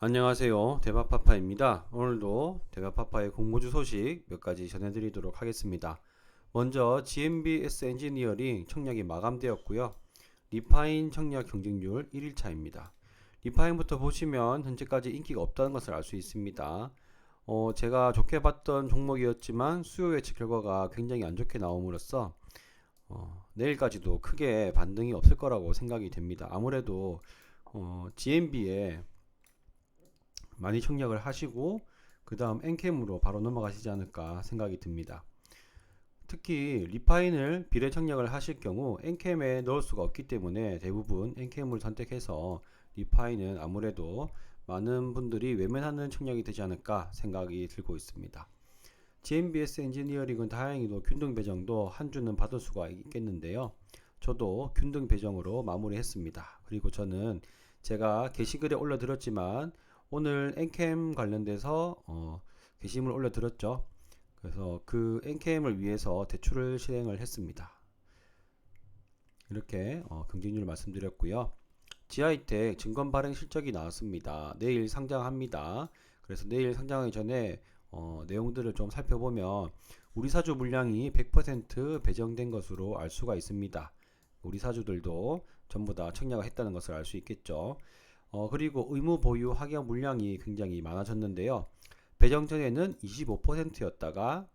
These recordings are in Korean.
안녕하세요. 대박파파입니다. 오늘도 대박파파의 공모주 소식 몇 가지 전해드리도록 하겠습니다. 먼저 GMBS 엔지니어링 청약이 마감되었고요. 리파인 청약 경쟁률 1일차입니다. 리파인부터 보시면 현재까지 인기가 없다는 것을 알 수 있습니다. 어, 제가 좋게 봤던 종목이었지만 수요 예측 결과가 굉장히 안 좋게 나옴으로써 어, 내일까지도 크게 반등이 없을 거라고 생각이 됩니다. 아무래도 어, GMB에 많이 청약을 하시고 그 다음 엔캠으로 바로 넘어가시지 않을까 생각이 듭니다. 특히 리파인을 비례 청약을 하실 경우 엔캠에 넣을 수가 없기 때문에 대부분 엔캠을 선택해서 리파인은 아무래도 많은 분들이 외면하는 청약이 되지 않을까 생각이 들고 있습니다. GMBS 엔지니어링은 다행히도 균등 배정도 한 주는 받을 수가 있겠는데요. 저도 균등 배정으로 마무리했습니다. 그리고 저는 제가 게시글에 올려드렸지만 오늘 엔캠 관련돼서 어, 게시물 올려드렸죠. 그래서 그 엔캠을 위해서 대출을 실행을 했습니다. 이렇게 어, 경쟁률 말씀드렸고요. 지하이텍 증권 발행 실적이 나왔습니다. 내일 상장합니다. 그래서 내일 상장하기 전에 어, 내용들을 좀 살펴보면 우리 사주 물량이 100% 배정된 것으로 알 수가 있습니다. 우리 사주들도 전부 다 청약을 했다는 것을 알 수 있겠죠. 어, 그리고 의무 보유 확약 물량이 굉장히 많아졌는데요. 배정 전에는 25%였다가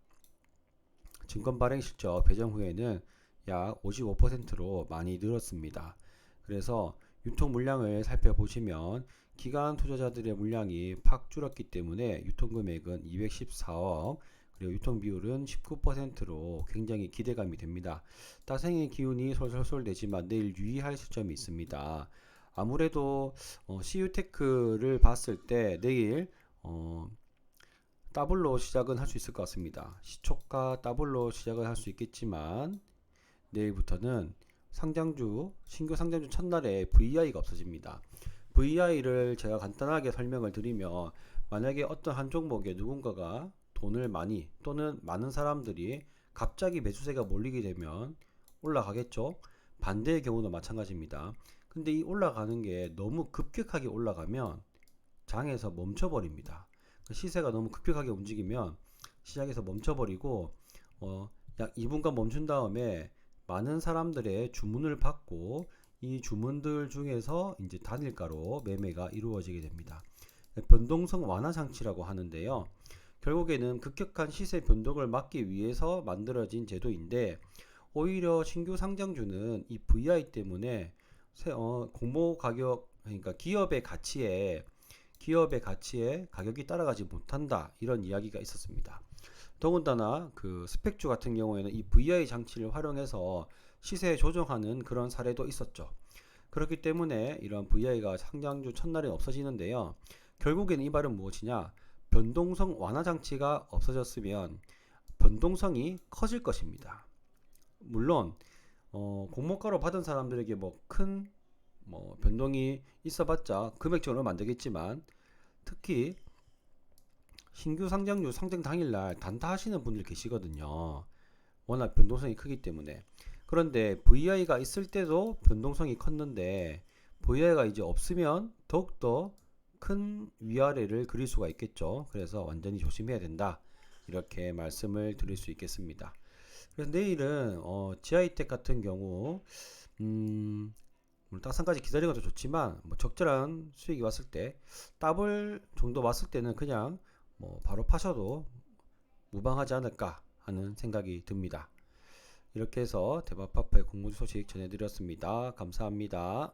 증권 발행 실적 배정 후에는 약 55%로 많이 늘었습니다. 그래서 유통 물량을 살펴보시면 기간 투자자들의 물량이 팍 줄었기 때문에 유통 금액은 214억 그리고 유통 비율은 19%로 굉장히 기대감이 됩니다. 따생의 기운이 솔솔솔 되지만 내일 유의할 시점이 있습니다. 아무래도 어, CU테크를 봤을 때 내일 어, 더블로 시작은 할 수 있을 것 같습니다. 시초가 더블로 시작을 할 수 있겠지만 내일부터는 상장주 신규 상장주 첫날에 VI가 없어집니다. VI를 제가 간단하게 설명을 드리면 만약에 어떤 한 종목에 누군가가 돈을 많이 또는 많은 사람들이 갑자기 매수세가 몰리게 되면 올라가겠죠. 반대의 경우도 마찬가지입니다. 근데 이 올라가는 게 너무 급격하게 올라가면 장에서 멈춰버립니다. 그 시세가 너무 급격하게 움직이면 시장에서 멈춰버리고 어, 약 2분간 멈춘 다음에 많은 사람들의 주문을 받고 이 주문들 중에서 이제 단일가로 매매가 이루어지게 됩니다. 변동성 완화 장치라고 하는데요. 결국에는 급격한 시세 변동을 막기 위해서 만들어진 제도인데 오히려 신규 상장주는 이 VI 때문에 세, 어, 공모 가격 그러니까 기업의 가치에 기업의 가치에 가격이 따라가지 못한다 이런 이야기가 있었습니다. 더군다나 그 스펙주 같은 경우에는 이 VI 장치를 활용해서 시세 조정하는 그런 사례도 있었죠. 그렇기 때문에 이런 VI가 상장주 첫날에 없어지는데요. 결국에는 이 말은 무엇이냐? 변동성 완화 장치가 없어졌으면 변동성이 커질 것입니다. 물론 어, 공모가로 받은 사람들에게 뭐큰뭐 변동이 있어봤자 금액적으로 만들겠지만 특히 신규 상장주 상장 당일날 단타 하시는 분들 계시거든요. 워낙 변동성이 크기 때문에. 그런데 VI가 있을 때도 변동성이 컸는데 VI가 이제 없으면 더욱더 큰 위아래를 그릴 수가 있겠죠. 그래서 완전히 조심해야 된다. 이렇게 말씀을 드릴 수 있겠습니다. 그래서 내일은 어, 지하이텍 같은 경우 음, 딱상까지 기다리는 것도 좋지만 뭐 적절한 수익이 왔을 때 더블 정도 왔을 때는 그냥 뭐 바로 파셔도 무방하지 않을까 하는 생각이 듭니다. 이렇게 해서 대박파파의 공모주 소식 전해드렸습니다. 감사합니다.